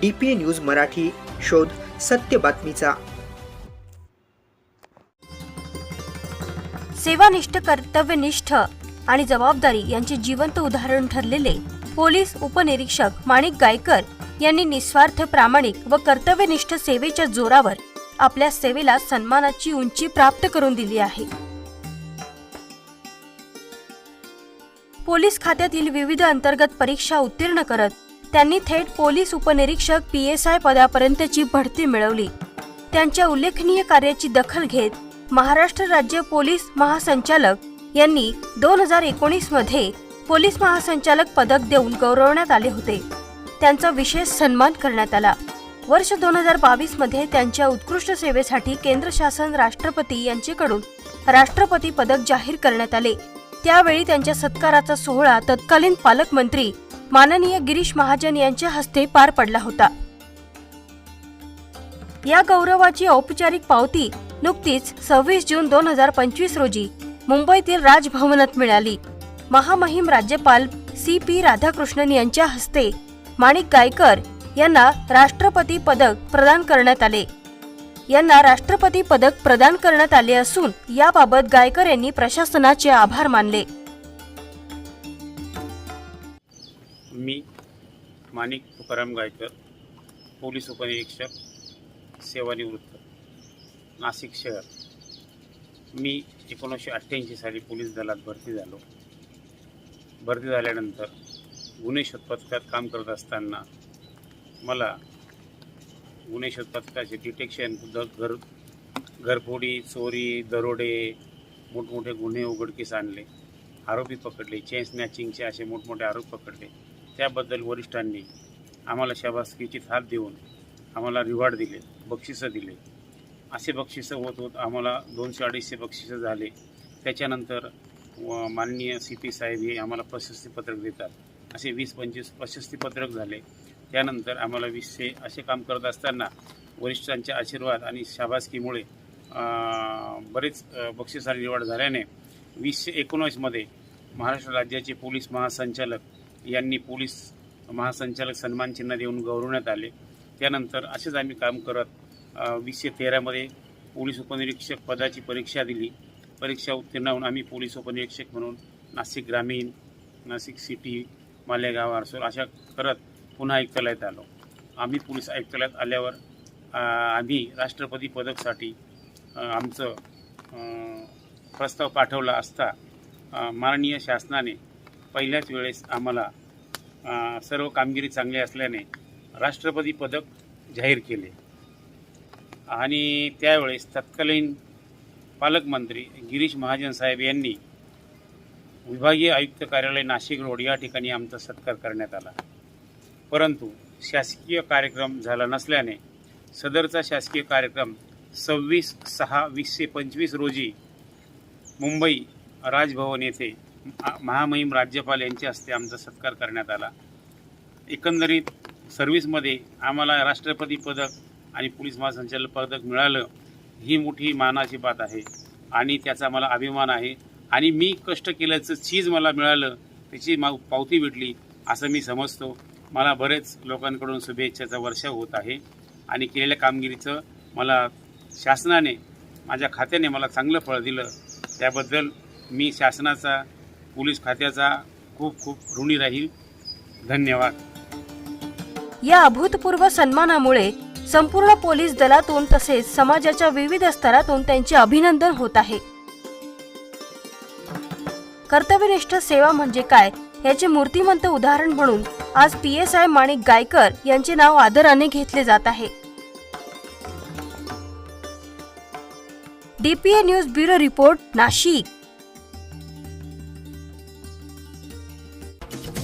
D P news Marathi शोध सत्य बातमीचा. सेवानिष्ठ कर्तव्यनिष्ठ आणि जबाबदारी यांचे जिवंत उदाहरण ठरलेले पोलीस उपनिरीक्षक माणिक गायकर यांनी निस्वार्थ प्रामाणिक व कर्तव्यनिष्ठ सेवेच्या जोरावर आपल्या सेवेला सन्मानाची उंची प्राप्त करून दिली आहे. पोलीस खात्यातील विविध अंतर्गत परीक्षा उत्तीर्ण करत त्यांनी थेट पोलीस उपनिरीक्षक पी एस आय पदापर्यंतची भरती मिळवली. त्यांच्या उल्लेखनीय कार्याची दखल घेत महाराष्ट्र राज्य पोलीस महासंचालक यांनी दोन हजार एकोणीसमध्ये पोलीस महासंचालक पदक देऊन गौरवण्यात आले होते. त्यांचा विशेष सन्मान करण्यात आला. वर्ष दोन हजार बावीसमध्ये त्यांच्या उत्कृष्ट सेवेसाठी केंद्र शासन राष्ट्रपती यांच्याकडून राष्ट्रपती पदक जाहीर करण्यात आले. त्यावेळी त्यांच्या सत्काराचा सोहळा तत्कालीन पालकमंत्री माननीय गिरीश महाजन यांच्या हस्ते पार पडला होता. या गौरवाची औपचारिक पावती नुकतीच सव्वीस जून दोन हजार पंचवीस रोजी मुंबईतील राजभवनात मिळाली. महामहिम राज्यपाल सी पी राधाकृष्णन यांच्या हस्ते माणिक गायकर यांना राष्ट्रपती पदक प्रदान करण्यात आले. यांना राष्ट्रपती पदक प्रदान करण्यात आले असून याबाबत गायकर यांनी प्रशासनाचे आभार मानले. मी माणिक तुकाराम गायकर पोलीस उपनिरीक्षक सेवानिवृत्त नाशिक शहर. मी एकोणीसशे अठ्ठ्याऐंशी साली पोलीस दलात भरती झालो. भरती झाल्यानंतर गुन्हे शोधपथकात काम करत असताना मला गुन्हे शोधपथकाचे डिटेक्शन घर घरफोडी चोरी दरोडे मोठमोठे गुन्हे उघडकीस आणले. आरोपी पकडले चेन स्नॅचिंगचे असे मोठमोठे आरोप पकडले. त्याबद्दल वरिष्ठांनी आम्हाला शाबासकीची थाप देऊन आम्हाला रिवॉर्ड दिले बक्षिसं दिले. असे बक्षिसं होत होत आम्हाला दोनशे अडीचशे बक्षिसं झाले. त्याच्यानंतर व माननीय सी पी साहेब हे आम्हाला प्रशस्तीपत्रक देतात. असे वीस पंचवीस प्रशस्तीपत्रक झाले. त्यानंतर आम्हाला वीसशे असे काम करत असताना वरिष्ठांचे आशीर्वाद आणि शाबासकीमुळे बरेच अं, बक्षीस आणि रिवॉर्ड झाल्याने वीसशे एकोणीसमध्ये महाराष्ट्र राज्याचे पोलीस महासंचालक यांनी पोलीस महासंचालक सन्मान चिन्ह देऊन गौरवण्यात आले. त्यानंतर असेच आम्ही काम करत वीसशे तेरामध्ये पोलीस उपनिरीक्षक पदाची परीक्षा दिली. परीक्षा उत्तीर्ण होऊन आम्ही पोलीस उपनिरीक्षक म्हणून नाशिक ग्रामीण नाशिक सिटी मालेगाव आरसूर अशा करत पुन्हा आयुक्तालयात आलो. आम्ही पोलीस आयुक्तालयात आल्यावर आम्ही राष्ट्रपती पदकसाठी आमचं प्रस्ताव पाठवला असता माननीय शासनाने पहिल्याच वेळेस आम्हाला सर्व कामगिरी चांगली असल्याने राष्ट्रपती पदक जाहीर केले. आणि त्यावेळेस तत्कालीन पालकमंत्री गिरीश महाजन साहेब यांनी विभागीय आयुक्त कार्यालय नाशिक रोड या ठिकाणी आमचा सत्कार करण्यात आला. परंतु शासकीय कार्यक्रम झाला नसल्याने सदरचा शासकीय कार्यक्रम सव्वीस सहा वीसशे पंचवीस रोजी मुंबई राजभवन येथे महामहिम राज्यपाल यांच्या हस्ते आमचा सत्कार करण्यात आला. एकंदरीत सर्व्हिसमध्ये आम्हाला राष्ट्रपती पदक आणि पोलीस महासंचालक पदक मिळालं ही मोठी मानाची बात आहे आणि त्याचा मला अभिमान आहे. आणि मी कष्ट केल्याचं चीज मला मिळालं त्याची मा पावती भेटली असं मी समजतो. मला बरेच लोकांकडून शुभेच्छाचा वर्षाव होत आहे आणि केलेल्या कामगिरीचं मला शासनाने माझ्या खात्याने मला चांगलं फळ दिलं. त्याबद्दल मी शासनाचा पोलीस खात्याचा खूप खूप ऋणी राहील. धन्यवाद. या अभूतपूर्व सन्मानामुळे संपूर्ण पोलीस दलातून तसेच समाजाच्या विविध स्तरातून त्यांचे अभिनंदन होत आहे. कर्तव्यनिष्ठ सेवा म्हणजे काय याचे मूर्तिमंत उदाहरण म्हणून आज P S I Manik Gaikar यांचे नाव आदराने घेतले जात आहे. DPA news bureau report Nashik.